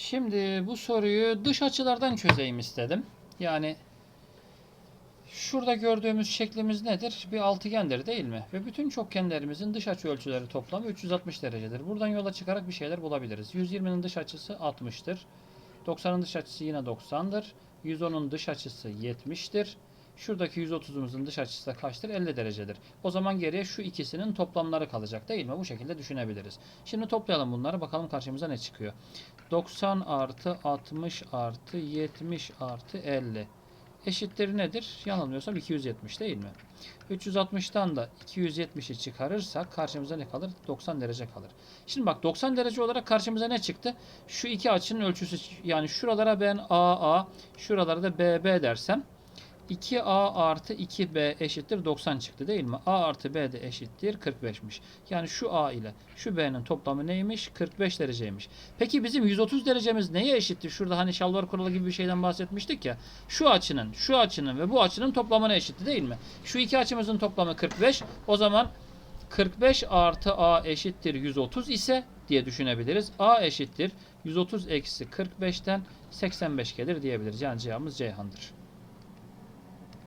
Şimdi bu soruyu dış açılardan çözeyim istedim. Yani şurada gördüğümüz şeklimiz nedir? Bir altıgendir değil mi? Ve bütün çokgenlerimizin dış açı ölçüleri toplamı 360 derecedir. Buradan yola çıkarak bir şeyler bulabiliriz. 120'nin dış açısı 60'tır. 90'ın dış açısı yine 90'dır. 110'un dış açısı 70'tir. Şuradaki 130'umuzun dış açısı da kaçtır? 50 derecedir. O zaman geriye şu ikisinin toplamları kalacak değil mi? Bu şekilde düşünebiliriz. Şimdi toplayalım bunları. Bakalım karşımıza ne çıkıyor. 90 artı 60 artı 70 artı 50 eşittir nedir? Yanılmıyorsam 270 değil mi? 360'tan da 270'i çıkarırsak karşımıza ne kalır? 90 derece kalır. Şimdi bak 90 derece olarak karşımıza ne çıktı? Şu iki açının ölçüsü yani şuralara ben AA, şuralara da BB dersem 2A artı 2B eşittir 90 çıktı değil mi? A artı B de eşittir 45'miş. Yani şu A ile şu B'nin toplamı neymiş? 45 dereceymiş. Peki bizim 130 derecemiz neye eşittir? Şurada hani şalvar kuralı gibi bir şeyden bahsetmiştik ya. Şu açının, şu açının ve bu açının toplamına eşitti değil mi? Şu iki açımızın toplamı 45. O zaman 45 artı A eşittir 130 ise diye düşünebiliriz. A eşittir 130 eksi 45'ten 85 gelir diyebiliriz. Yani cevabımız Ceyhan'dır.